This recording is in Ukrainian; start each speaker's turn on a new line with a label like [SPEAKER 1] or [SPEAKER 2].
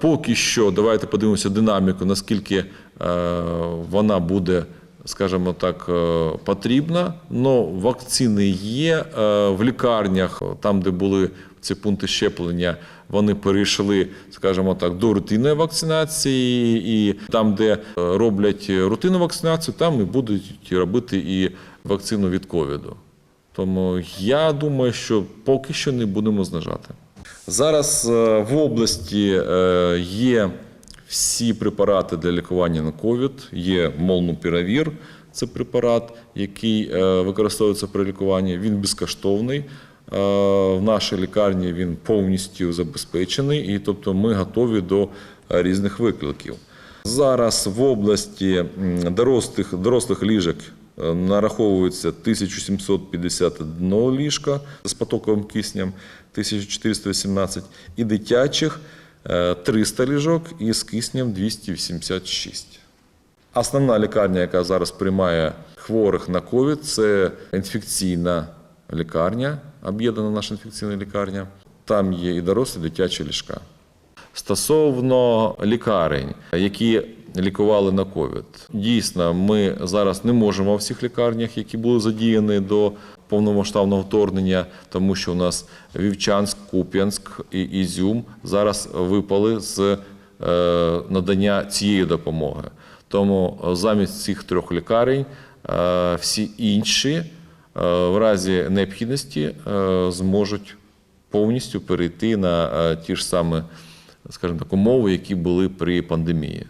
[SPEAKER 1] Поки що давайте подивимося динаміку, наскільки е, вона буде, скажімо так, е, потрібна. Но вакцини є е, в лікарнях, там, де були ці пункти щеплення, вони перейшли, скажімо так, до рутинної вакцинації, і там, де роблять рутинну вакцинацію, там і будуть робити і вакцину від ковіду. Тому я думаю, що поки що не будемо знижати. Зараз е, в області е, є всі препарати для лікування на ковід. Є молнупіравір, це препарат, який е, використовується при лікуванні. Він безкоштовний. В нашій лікарні він повністю забезпечений, і тобто ми готові до різних викликів. Зараз в області дорослих, дорослих ліжок нараховується 1751 ліжка з потоковим киснем, 1418, і дитячих е, 300 ліжок із киснем 286. Основна лікарня, яка зараз приймає хворих на ковід, це інфекційна лікарня, об'єднана наша інфекційна лікарня. Там є і дорослі, і дитячі ліжка. Стосовно лікарень, які лікували на ковід, дійсно, ми зараз не можемо в всіх лікарнях, які були задіяні до повномасштабного вторгнення, тому що у нас Вівчанськ, Куп'янськ і Ізюм зараз випали з е, надання цієї допомоги. Тому е, замість цих трьох лікарень е, всі інші в разі необхідності зможуть повністю перейти на ті ж самі, скажімо так, умови, які були при пандемії.